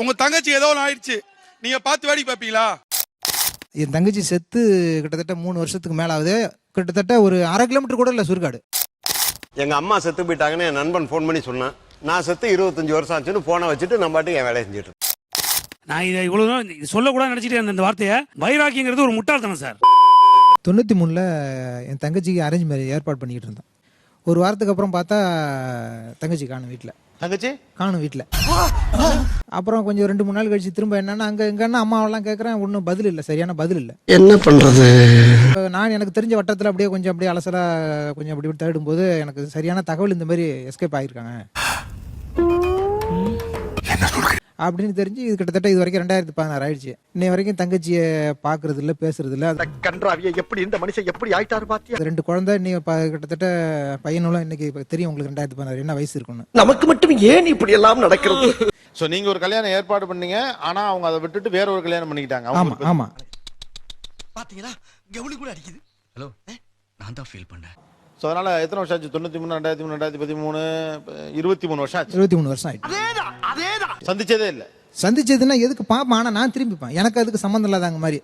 உங்க தங்கச்சி ஏதோ ஒன்று ஆயிடுச்சு. நீங்க பார்த்து வேடிக்கை பார்ப்பீங்களா? என் தங்கச்சி செத்து கிட்டத்தட்ட மூணு வருஷத்துக்கு மேல ஆகுது கிட்டத்தட்ட ஒரு அரை கிலோமீட்டர் கூட இல்லை சுருக்காடு. எங்க அம்மா செத்து போயிட்டாங்கன்னு என் நண்பன் ஃபோன் பண்ணி சொன்னான். நான் செத்து இருபத்தஞ்சு வருஷம் ஆச்சுன்னு போனை வச்சுட்டு நான் பாட்டுக்கு என் வேலையை செஞ்சுட்டு இருக்கேன். நான் இதை இவ்வளவு தூரம் இது சொல்லக்கூடாது நினைச்சிட்டு இருந்த இந்த வார்த்தையை. வைராக்கியங்கிறது ஒரு முட்டாள்தனம் சார். தொண்ணூற்றி மூணில் என் தங்கச்சிக்கு அரேஞ்ச் மேரேஜ் ஏற்பாடு பண்ணிக்கிட்டு இருந்தேன் ஒரு வாரத்துக்கு அப்புறம் பார்த்தா தங்கச்சி காணும் வீட்டில் தங்கச்சி? காணும் வீட்டில் அப்புறம் கொஞ்சம் ரெண்டு மூணு நாள் கழிச்சு திரும்ப என்னன்னா அங்கே எங்கன்னா அம்மாவெல்லாம் கேட்குறேன் ஒன்றும் பதில் இல்லை சரியான பதில் இல்லை. என்ன பண்றது? நான் எனக்கு தெரிஞ்ச வட்டத்தில் அப்படியே கொஞ்சம் அப்படியே அலசலா கொஞ்சம் அப்படி இப்படி தேடும்போது எனக்கு சரியான தகவல் இந்த மாதிரி எஸ்கேப் ஆகியிருக்காங்க அப்படின்னு தெரிஞ்சு இது கிட்டத்தட்ட இது வரைக்கும் ரெண்டாயிரத்தி பதினாறு ஆயிடுச்சு. இன்னை வரைக்கும் தங்கச்சியை பார்க்கறது இல்லை பேசுறது இல்லை அது கன்றாவிய எப்படி இந்த மனுஷன் எப்படி ஆயிட்டாரு பாத்தியா? ரெண்டு குழந்தை நீ கிட்டத்தட்ட பையனும் இன்னைக்கு தெரியும் உங்களுக்கு ரெண்டாயிரத்தி பதினாறு என்ன வயசு இருக்குன்னு. நமக்கு மட்டும் ஏன் இப்படி எல்லாம் நடக்கிறது? சோ நீங்க ஒரு கல்யாணம் ஏற்பாடு பண்ணீங்க ஆனா அவங்க அதை விட்டுட்டு வேற ஒரு கல்யாணம் பண்ணிக்கிட்டாங்க. ஆமா ஆமா. பாத்தீங்களா? கவுளி கூட அடிக்குது. ஹலோ நான் தான் ஃபீல் பண்ணேன். சோ அதனால எத்தனை வருஷம் ஆச்சு? தொண்ணூத்தி மூணு ரெண்டாயிரத்தி மூணு ரெண்டாயிரத்தி பதிமூணு இருபத்தி மூணு வருஷம் ஆச்சு. இருபத்தி மூணு வருஷம் ஆயிடுச்சு சந்திச்சதே இல்ல. சந்திச்சதுன்னா எதுக்கு பாப்பேன் ஆனா நான் திரும்பிப்பேன். எனக்கு அதுக்கு சம்மந்தம் இல்லாதாங்க மாதிரி.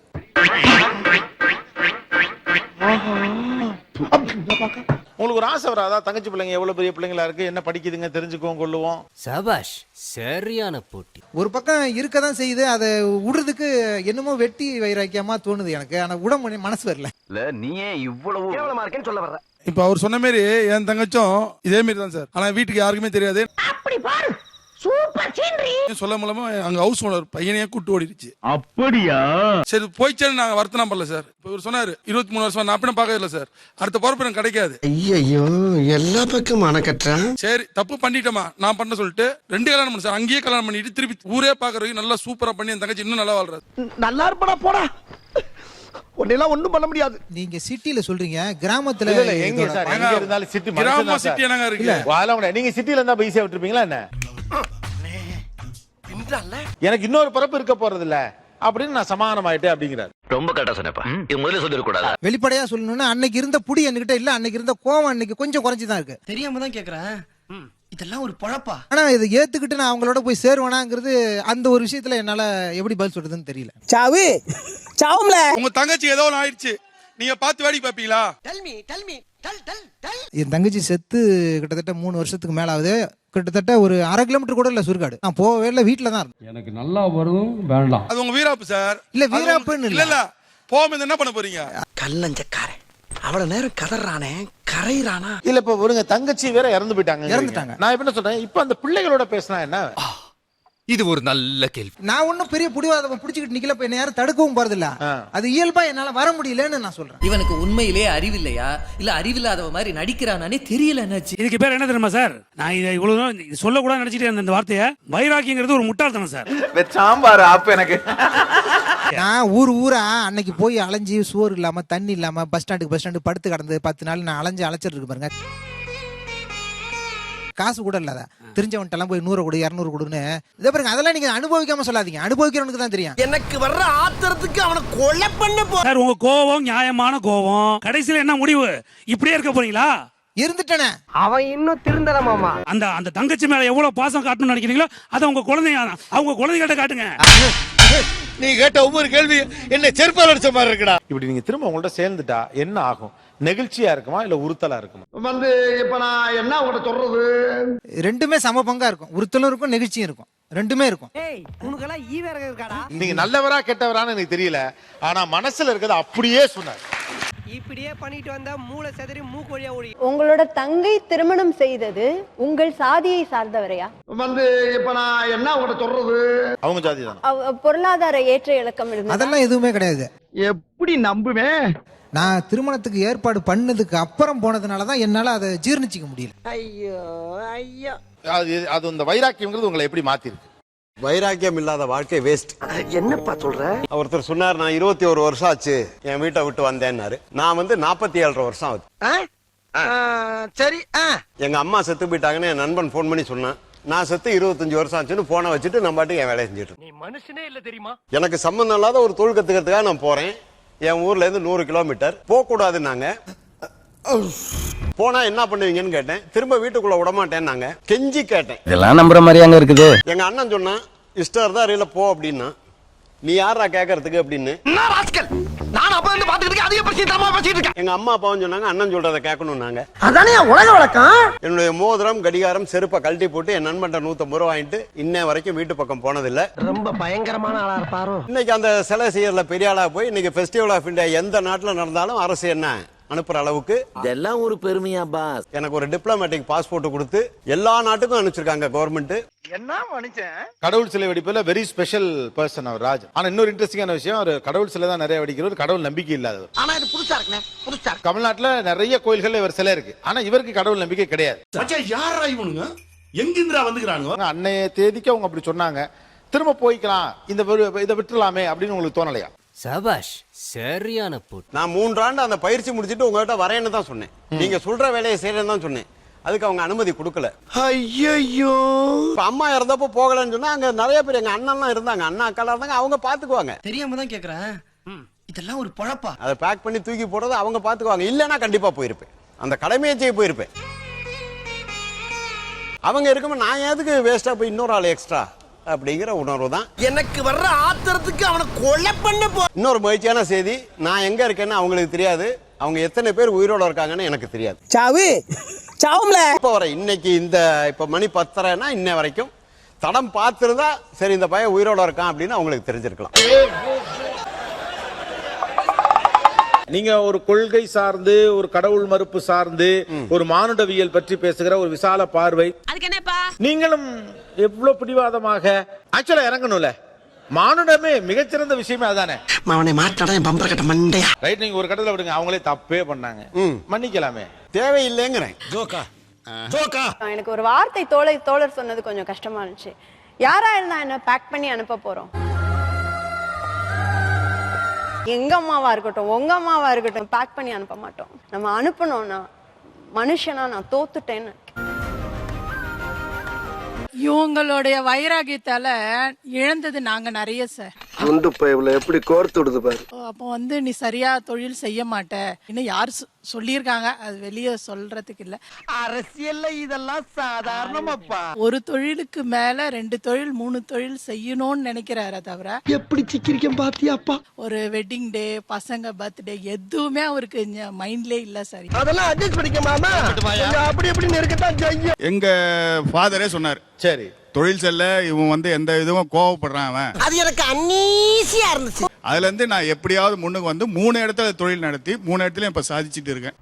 உங்களுக்கு ஒரு ஆசை வராதா? தங்கச்சி பிள்ளைங்க எவ்வளவு பெரிய பிள்ளைங்களா இருக்கு? என்ன படிக்குதுங்க? தெரிஞ்சுக்குவோம் கொள்ளுவோம். சபாஷ் சரியான போட்டி. ஒரு பக்கம் இருக்க தான் செய்யுது. அதை விடுறதுக்கு என்னமோ வெட்டி வைராக்கியமா தோணுது எனக்கு. ஆனா விட முடிய மனசு வரல. நீயே இவ்வளவு கேவலமா இருக்கேன்னு சொல்ல வர்ற. இப்போ அவர் சொன்ன மாதிரி என் தங்கச்சும் இதே மாதிரி தான் சார். ஆனா வீட்டுக்கு யாருக்குமே தெரியாது. சொல்ல மூலமா அங்க ஹவுஸ் ஓனர் பையனையே கூட்டு ஓடிடுச்சு அப்படியா? சரி போயிச்சேன்னு நாங்க வருத்தம் பண்ணல சார் இப்போ இவர் சொன்னாரு இருபத்தி மூணு வருஷம் நான் அப்படின்னா பார்க்கவே இல்லை சார் அடுத்த பொறுப்பு எனக்கு கிடைக்காது. ஐயோ எல்லா பக்கம் அணக்கட்டான் சரி தப்பு பண்ணிட்டோமா? நான் பண்ண சொல்லிட்டு ரெண்டு கல்யாணம் பண்ண சார் அங்கேயே கல்யாணம் பண்ணிட்டு திருப்பி ஊரே பாக்குறதுக்கு நல்லா சூப்பரா பண்ணி என் தங்கச்சி இன்னும் நல்லா வாழ்றாரு நல்லா இருப்படா போடா. உன்னெல்லாம் ஒண்ணும் பண்ண முடியாது. நீங்க சிட்டில சொல்றீங்க கிராமத்துல எங்க சார் எங்க இருந்தாலும் சிட்டி கிராமம் சிட்டி என்னங்க இருக்கு? நீங்க சிட்டில இருந்தா ஈஸியா விட்டுருப்பீங்களா என்ன? பின்றால எனக்கு இன்னொரு பிறப்பு இருக்க போறது இல்ல அப்படின்னு நான் சமாதானம் ஆயிட்டேன் அப்படிங்கிறாரு. ரொம்ப கரெக்டா சொன்னப்பா. இது முதல்ல சொல்லிருக்க கூடாது வெளிப்படையா சொல்லணும்னா அன்னைக்கு இருந்த புடி என்கிட்ட இல்ல அன்னைக்கு இருந்த கோவம் அன்னைக்கு கொஞ்சம் குறைஞ்சுதான் இருக்கு. தெரியாம தான் கேக்குறேன். இதெல்லாம் ஒரு பழப்பா? ஆனா இதை ஏத்துக்கிட்டு நான் அவங்களோட போய் சேருவேனாங்கிறது அந்த ஒரு விஷயத்துல என்னால எப்படி பதில் சொல்றதுன்னு தெரியல. சாவு சாவும்ல. உங்க தங்கச்சி ஏதோ ஒன்று ஆயிடுச்சு. நீங்க பார்த்து டெல் டெல் என் தங்கச்சி செத்து கிட்டத்தட்ட மூணு வருஷத்துக்கு மேல ஆகுது கிட்டத்தட்ட ஒரு அரை கிலோமீட்டர் கூட இல்ல சுருக்காடு நான் போகவே இல்லை வீட்டுல தான் இருந்தேன். எனக்கு நல்லா வரும் வேண்டாம். அது உங்க வீராப்பு சார் இல்ல, வீராப்புன்னு இல்ல. இல்ல. போகும்போது என்ன பண்ண போறீங்க? கல்லஞ்சக்காரன் அவ்வளவு நேரம் கதறானே கரையிறானா? இல்ல இப்ப ஒருங்க தங்கச்சி வேற இறந்து போயிட்டாங்க இறந்துட்டாங்க. நான் இப்ப என்ன சொல்றேன்? இப்ப அந்த பிள்ளைகளோட பேசினா என்ன? இது ஒரு நல்ல கேள்வி. நான் ஒன்னும் பெரிய புடிவாதம் பிடிச்சிக்கிட்டு நிக்கல என்ன யாரும் தடுக்கவும் போறதில்ல. அது இயல்பா என்னால வர முடியலன்னு நான் சொல்றேன். இவனுக்கு உண்மையிலே அறிவில்லையா? இல்ல அறிவில்லாதவ மாதிரி நடிக்கிறானே தெரியல என்னாச்சு? இதுக்கு பேர் என்ன தெரியுமா சார்? நான் இதை இவ்வளவு இது சொல்லக்கூடாது நினைச்சிட்டு இருந்த இந்த வார்த்தையை வைராக்கியங்கிறது ஒரு முட்டாள்தனம் சார். சாம்பார் அப்ப எனக்கு. நான் ஊர் ஊரா அன்னைக்கு போய் அலைஞ்சு சோறு இல்லாம தண்ணி இல்லாம பஸ் ஸ்டாண்டுக்கு பஸ் ஸ்டாண்டு படுத்து கடந்து பத்து நாள் நான் அலைஞ்சு அலைச்சிட்டு இருக்கு பாருங்க. காசு கூட இல்லாத தெரிஞ்சவன்ட்ட எல்லாம் போய் நூறு கொடு இரநூறு கொடுன்னு. இதை பாருங்க அதெல்லாம் நீங்க அனுபவிக்காம சொல்லாதீங்க. அனுபவிக்கிறவனுக்கு தான் தெரியும். எனக்கு வர்ற ஆத்திரத்துக்கு அவனை கொலை பண்ண போ சார் உங்க கோவம் நியாயமான கோவம். கடைசியில என்ன முடிவு? இப்படியே இருக்க போறீங்களா? இருந்துட்டேனே. அவன் இன்னும் திருந்தல மாமா. அந்த அந்த தங்கச்சி மேல எவ்வளவு பாசம் காட்டணும்னு நினைக்கிறீங்களோ அதை உங்க குழந்தைங்க அவங்க குழந்தைகிட்ட காட்டுங்க. நீ கேட்ட ஒவ்வொரு கேள்வி என்ன செருப்பால் அடிச்ச மாதிரி இருக்குடா. இப்படி நீங்க திரும்ப உங்கள்ட்ட சேர்ந்துட்டா என்ன ஆகும்? நெகிழ்ச்சியா இருக்குமா இல்ல உறுத்தலா இருக்குமா? வந்து இப்ப நான் என்ன உங்கள்ட்ட சொல்றது? ரெண்டுமே சம பங்கா இருக்கும். உறுத்தலும் இருக்கும் நெகிழ்ச்சியும் இருக்கும். ரெண்டுமே இருக்கும். ஏய் உனக்கெல்லாம் ஈ வேற இருக்காடா? நீங்க நல்லவரா கெட்டவரான்னு எனக்கு தெரியல. ஆனா மனசுல இருக்கிறது அப்படியே சொன்னார். இப்படியே பண்ணிட்டு வந்தா மூளை செதறி மூக்கு வழியா ஓடி உங்களோட தங்கை திருமணம் செய்தது உங்கள் சாதியை சார்ந்தவரையா? வந்து இப்ப நான் என்ன உங்கள்ட்ட சொல்றது? அவங்க ஜாதி தான்? அவ- பொருளாதார ஏற்ற இலக்கம் இருந்தது? அதெல்லாம் எதுவுமே கிடையாது. எப்படி நம்புவேன்? நான் திருமணத்துக்கு ஏற்பாடு பண்ணதுக்கு அப்புறம் போனதுனால தான் என்னால அதை ஜீர்ணிச்சிக்க முடியல. ஐயோ ஐயோ. அது அது இந்த வைராக்கியம்ங்கிறது உங்களை எப்படி மாத்திருக்கு? வைராக்கியம் இல்லாத வாழ்க்கை வேஸ்ட் என்னப்பா சொல்ற? ஒருத்தர் சொன்னார் நான் இருபத்தி ஒரு வருஷம் ஆச்சு என் வீட்டை விட்டு வந்தேன்னாரு. நான் வந்து நாற்பத்தி ஏழரை வருஷம் ஆகுது. சரி ஆ. எங்க அம்மா செத்து போயிட்டாங்கன்னு என் நண்பன் ஃபோன் பண்ணி சொன்னான். நான் செத்து இருபத்தஞ்சு வருஷம் ஆச்சுன்னு போனை வச்சுட்டு நான் பாட்டுக்கு என் வேலையை செஞ்சுட்டு. நீ மனுஷனே இல்ல தெரியுமா? எனக்கு சம்மந்தம் இல்லாத ஒரு தொழில் கத்துக்கிறதுக்காக நான் போறேன். என் ஊர்ல இருந்து நூறு கிலோமீட்டர். போக கூடாதுன்னாங்க போனா என்ன பண்ணுவீங்கன்னு கேட்டேன். திரும்ப வீட்டுக்குள்ள விட மாட்டேன்னாங்க கெஞ்சி கேட்டேன். இதெல்லாம் நம்புற மாதிரி அங்க இருக்குது. எங்க அண்ணன் சொன்னான் இஷ்டம் இருந்தா அறியல போ அப்படின்னா. நீ யாரா கேட்கறதுக்கு அப்படின்னு. தரமா பேசிட்டு இருக்கேன். எங்க அம்மா அப்பாவும் சொன்னாங்க அண்ணன் சொல்றதை கேட்கணும் நாங்க. அதானே உலக வழக்கம்? என்னுடைய மோதிரம் கடிகாரம் செருப்பை கழட்டி போட்டு என் நண்பன்ட்ட நூத்தம்பது ரூபா வாங்கிட்டு இன்ன வரைக்கும் வீட்டு பக்கம் போனதில்ல. ரொம்ப பயங்கரமான ஆளா இருப்பாரோ? இன்னைக்கு அந்த சிலை செய்யறதுல பெரிய ஆளா போய் இன்னைக்கு ஃபெஸ்டிவல் ஆஃப் இந்தியா எந்த நாட்டுல நடந்தாலும் அரசு என்ன? அனுப்புற அளவுக்கு இதெல்லாம் ஒரு பெருமையா பாஸ் எனக்கு ஒரு டிப்ளமேட்டிக் பாஸ்போர்ட் கொடுத்து எல்லா நாட்டுக்கும் அனுப்பிச்சிருக்காங்க கவர்மெண்ட் என்ன மனுஷன்? கடவுள் சிலை வெடிப்புல வெரி ஸ்பெஷல் பர்சன் அவர் ராஜ். ஆனா இன்னொரு இன்ட்ரெஸ்டிங்கான விஷயம் அவர் கடவுள் சிலை தான் நிறைய வெடிக்கிறவர் கடவுள் நம்பிக்கை இல்லாதவர். ஆனா இது புதுசா இருக்குண்ணே புதுசா தமிழ்நாட்டுல நிறைய கோயில்கள்ல இவர் சிலை இருக்கு. ஆனா இவருக்கு கடவுள் நம்பிக்கை கிடையாது. யாரா இவனுங்க? எங்கிந்திரா வந்துக்கிறானுங்க? அவங்க அன்னைய தேதிக்கு அவங்க அப்படி சொன்னாங்க. திரும்ப போய்க்கலாம் இந்த இதை விட்டுலாமே அப்படின்னு உங்களுக்கு தோணலையா? சபாஷ் சரியான போட்டு. நான் மூன்றாண்டு அந்த பயிற்சி முடிச்சிட்டு உங்ககிட்ட வரேன்னு தான் சொன்னேன். நீங்க சொல்ற வேலையை செய்யறேன்னு தான் சொன்னேன். அதுக்கு அவங்க அனுமதி கொடுக்கல. ஐயோ அம்மா இறந்தப்போ போகலன்னு சொன்னா அங்க நிறைய பேர் எங்க அண்ணன்லாம் இருந்தாங்க. அண்ணா அக்காலாம் இருந்தாங்க. அவங்க பாத்துக்குவாங்க. தெரியாம தான் கேக்குறேன். இதெல்லாம் ஒரு பொழப்பா? அதை பேக் பண்ணி தூக்கி போடுறது அவங்க பாத்துக்குவாங்க. இல்லைன்னா கண்டிப்பா போயிருப்பேன். அந்த கடமையை செய்ய போயிருப்பேன். அவங்க இருக்கும்போது நான் எதுக்கு வேஸ்டா போய் இன்னொரு ஆள் எக்ஸ்ட்ரா அப்படிங்கிற உணர்வு தான். எனக்கு வர்ற ஆத்திரத்துக்கு அவனை கொலை பண்ண போ இன்னொரு மகிழ்ச்சியான செய்தி நான் எங்க இருக்கேன்னு அவங்களுக்கு தெரியாது. அவங்க எத்தனை பேர் உயிரோட இருக்காங்கன்னு எனக்கு தெரியாது. சாவு. சாவும்ல. இப்போ வர இன்னைக்கு இந்த இப்ப மணி பத்தரைன்னா இன்ன வரைக்கும் தடம் பார்த்திருந்தா சரி இந்த பையன் உயிரோட இருக்கான் அப்படின்னு அவங்களுக்கு தெரிஞ்சிருக்கலாம். நீங்க ஒரு கொள்கை சார்ந்து ஒரு கடவுள் மறுப்பு சார்ந்து ஒரு மானுடவியல் பற்றி பேசுகிற ஒரு விசால பார்வை. அதுக்கு என்னப்பா? நீங்களும் எவ்வளவு பிடிவாதமாக? ஆக்சுவலா இறங்கணும்ல. மானுடமே மிகச்சிறந்த விஷயமே அதானே? அவனை மாட்டாடா என் பம்பர கட்ட மண்டையா? ரைட் நீங்க ஒரு கடவுளை விடுங்க. அவங்களே தப்பே பண்ணாங்க. மன்னிக்கலாமே. தேவையில்லைங்கிறேன். ஜோக்கா. ஜோக்கா. எனக்கு ஒரு வார்த்தை தோழர் தோழர் சொன்னது கொஞ்சம் கஷ்டமா இருந்துச்சு. யாரா இருந்தா என்ன பேக் பண்ணி அனுப்ப போறோம்? எங்க அம்மாவா இருக்கட்டும் உங்க அம்மாவா இருக்கட்டும் பேக் பண்ணி அனுப்ப மாட்டோம். நம்ம அனுப்பணும்னா மனுஷனா நான் தோத்துட்டேன்னு இவங்களுடைய வைராகியத்தால இழந்தது நாங்க நிறைய சார் குண்டு பைப்ல எப்படி கோர்த்து விடுது பாரு. அப்போ வந்து நீ சரியா தொழில் செய்ய மாட்ட. இன்னும் யார் சொ- சொல்லியிருக்காங்க. அது வெளியே சொல்றதுக்கு இல்ல. அரசியல்ல இதெல்லாம் சாதாரணமாப்பா. ஒரு தொழிலுக்கு மேல ரெண்டு தொழில் மூணு தொழில் செய்யணும்னு நினைக்கிறாரே தவிர எப்படி சிக்கிரிக்கம் பாத்தியாப்பா? ஒரு வெட்டிங் டே பசங்க பர்த்டே எதுவுமே அவருக்கு மைண்ட்லே இல்ல சார். அதெல்லாம் அட்ஜஸ்ட் பண்ணிக்க மாமா கொஞ்சம் அப்படி எப்படி நெருக்கத்தான் செய்யும். எங்க ஃபாதரே சொன்னார். சரி. தொழில் செல்ல இவன் வந்து எந்த இதுவும் கோவப்படுறான் அவன். அது எனக்கு அன்னீசியா இருந்துச்சு. அதுல இருந்து நான் எப்படியாவது முன்னுக்கு வந்து மூணு இடத்துல தொழில் நடத்தி மூணு இடத்துலயும் இப்ப சாதிச்சுட்டு இருக்கேன்.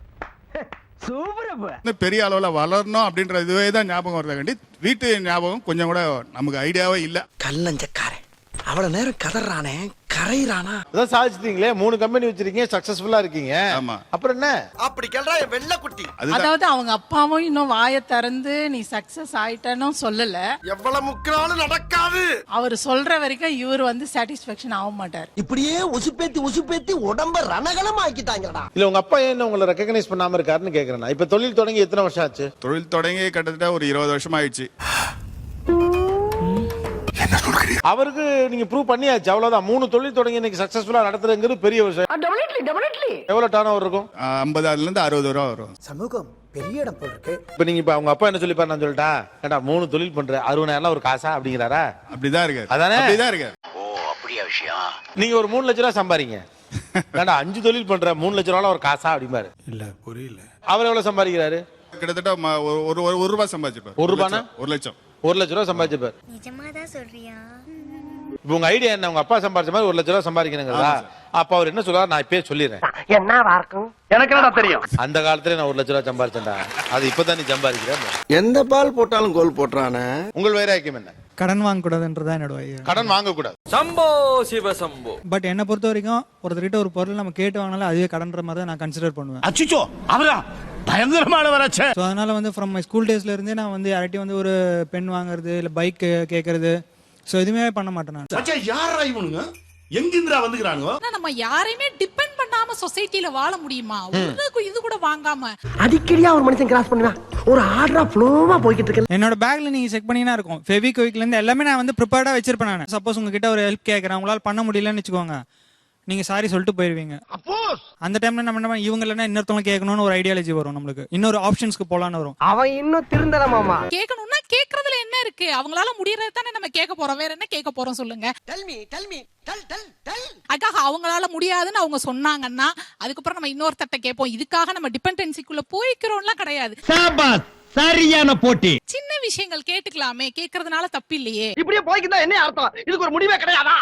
பெரிய அளவுல வளரணும் அப்படின்ற இதுவே தான் ஞாபகம் வரதாண்டி வீட்டு ஞாபகம் கொஞ்சம் கூட நமக்கு ஐடியாவே இல்ல. கல்லஞ்சக்காரன் அவ்வளவு நேரம் கதறானே. கரையிறானா? அதான் சாதிச்சிட்டீங்களே மூணு கம்பெனி வச்சிருக்கீங்க சக்சஸ்ஃபுல்லா இருக்கீங்க. ஆமா. அப்புறம் என்ன? அப்படி கேள்றா என் வெள்ள குட்டி. அதாவது அவங்க அப்பாவும் இன்னும் வாயை திறந்து நீ சக்சஸ் ஆயிட்டன்னு சொல்லல. எவ்வளவு முக்கினாலும் நடக்காது. அவர் சொல்ற வரைக்கும் இவர் வந்து சாட்டிஸ்பேக்ஷன் ஆக மாட்டார். இப்படியே உசுப்பேத்தி உசுப்பேத்தி உடம்ப ரணகலம் ஆக்கிட்டாங்கடா இல்ல உங்க அப்பா ஏன் உங்களை ரெக்கக்னைஸ் பண்ணாம இருக்காருன்னு கேக்குறேன். இப்ப தொழில் தொடங்கி எத்தனை வருஷம் ஆச்சு? தொழில் தொடங்கி கிட்டத்தட்ட ஒரு இருபது வருஷம் ஆயிடுச்சு அவருக்கு நீங்க ப்ரூவ் பண்ணியாச்சு. அவ்வளவுதான். மூணு தொழில் தொடங்கி இன்னைக்கு சக்சஸ்ஃபுல்லா நடத்துறதுங்கிறது பெரிய விஷயம். எவ்வளவு டர்ன் ஓவர் இருக்கும்? ஐம்பது அதுல இருந்து அறுபது ரூபா வரும். சமூகம் பெரிய இடம் போல் இருக்கு. இப்ப நீங்க இப்ப அவங்க அப்பா என்ன சொல்லிப்பாரு நான் சொல்லிட்டா? ஏண்டா மூணு தொழில் பண்ற அறுபதாயிரம் ஒரு காசா அப்படிங்கிறாரா? அப்படிதான் இருக்கு அதானே? அப்படிதான் இருக்கு நீங்க ஒரு மூணு லட்ச ரூபா சம்பாதிங்க. ஏண்டா அஞ்சு தொழில் பண்ற மூணு லட்ச ரூபா ஒரு காசா அப்படிம்பாரு. இல்ல புரியல. அவர் எவ்வளவு சம்பாதிக்கிறாரு? கிட்டத்தட்ட ஒரு ஒரு ரூபாய் சம்பாதிச்சிருப்பாரு. ஒரு ரூபானா? லட்சம், ஒரு லட்சம். ஒரு லட்ச ரூபா சம்பாதிச்சிருப்பாரு. நிஜமாதான் சொல்றியா? இப்ப உங்க ஐடியா என்ன? உங்க அப்பா சம்பாதிச்ச மாதிரி ஒரு லட்ச ரூபா சம்பாதிக்கணுங்கிறதா? அப்ப அவர் என்ன சொல்றாரு நான் இப்பயே சொல்லிடுறேன். என்னவா இருக்கும்? எனக்கு என்னடா தெரியும்? அந்த காலத்துல நான் ஒரு லட்ச ரூபா சம்பாதிச்சேன்டா அது இப்பதான் நீ சம்பாதிக்கிற? எந்த பால் போட்டாலும் கோல் போட்டுறானே? உங்கள் வைராக்கியம் என்ன? கடன் வாங்கக்கூடாதுன்றதான் என்னோட கடன் வாங்க கூடாது சம்போ சிவ சம்போ. பட் என்னை பொறுத்த வரைக்கும் ஒருத்தர்கிட்ட ஒரு பொருள் நம்ம கேட்டு வாங்கினாலும் அதுவே கடன்ற மாதிரி தான் நான் கன்சிடர் பண்ணுவேன். அச்சுச்சோ அவரா? பயங்கரமான வராச்சே ஸோ அதனால வந்து ஃப்ரம் மை ஸ்கூல் டேஸ்ல இருந்தே நான் வந்து யார்கிட்டயும் வந்து ஒரு பென் வாங்குறது இல்லை பைக் கேட்கறது ஸோ எதுவுமே பண்ண மாட்டேன் நான். யாரா இவனுங்க? எங்கிந்திரா வந்துக்கிறானுங்க? நம்ம யாரையுமே டிபெண்ட் பண்ணாம சொசைட்டில வாழ முடியுமா? ஒரு இது கூட வாங்காம. அடிக்கடியா ஒரு மனுஷன் கிராஸ் பண்ணுவேன் ஒரு ஆர்டரா ஃப்ளோவா போய்கிட்டு இருக்கு என்னோட பேக்ல நீங்க செக் பண்ணினா இருக்கும். ஃபெவிக்விக்ல இருந்து எல்லாமே நான் வந்து ப்ரிப்பேர்டா வச்சிருப்பேன் நான். சப்போஸ் உங்ககிட்ட ஒரு ஹெல்ப் கேட்கறேன் உங்களால பண்ண முடியலன்னு வச்சுக்கோங்க. நீங்க சாரி சொல்லிட்டு போயிருவீங்க. அந்த டைம்ல நம்ம என்ன இவங்க இல்லைன்னா இன்னொருத்தவங்க கேட்கணும்னு ஒரு ஐடியாலஜி வரும் நம்மளுக்கு. இன்னொரு ஆப்ஷன்ஸ்க்கு போலான்னு வரும். அவன் இன்னும் திருந்தல மாமா. கேட்கணும்னா கேக்குறதுல என்ன இருக்கு? அவங்களால முடியறது தானே நம்ம கேட்க போறோம். வேற என்ன கேட்க போறோம் சொல்லுங்க. அதுக்காக அவங்களால முடியாதுன்னு அவங்க சொன்னாங்கன்னா அதுக்கப்புறம் நம்ம இன்னொருத்தட்ட கேட்போம். இதுக்காக நம்ம டிபெண்டன்சிக்குள்ள போய்க்கிறோம்லாம் கிடையாது. சரியான போட்டி. சின்ன விஷயங்கள் கேட்டுக்கலாமே. கேக்குறதுனால தப்பு இல்லையே. இப்படியே போய்க்குதா என்ன அர்த்தம்? இதுக்கு ஒரு முடிவே கிடையாதா?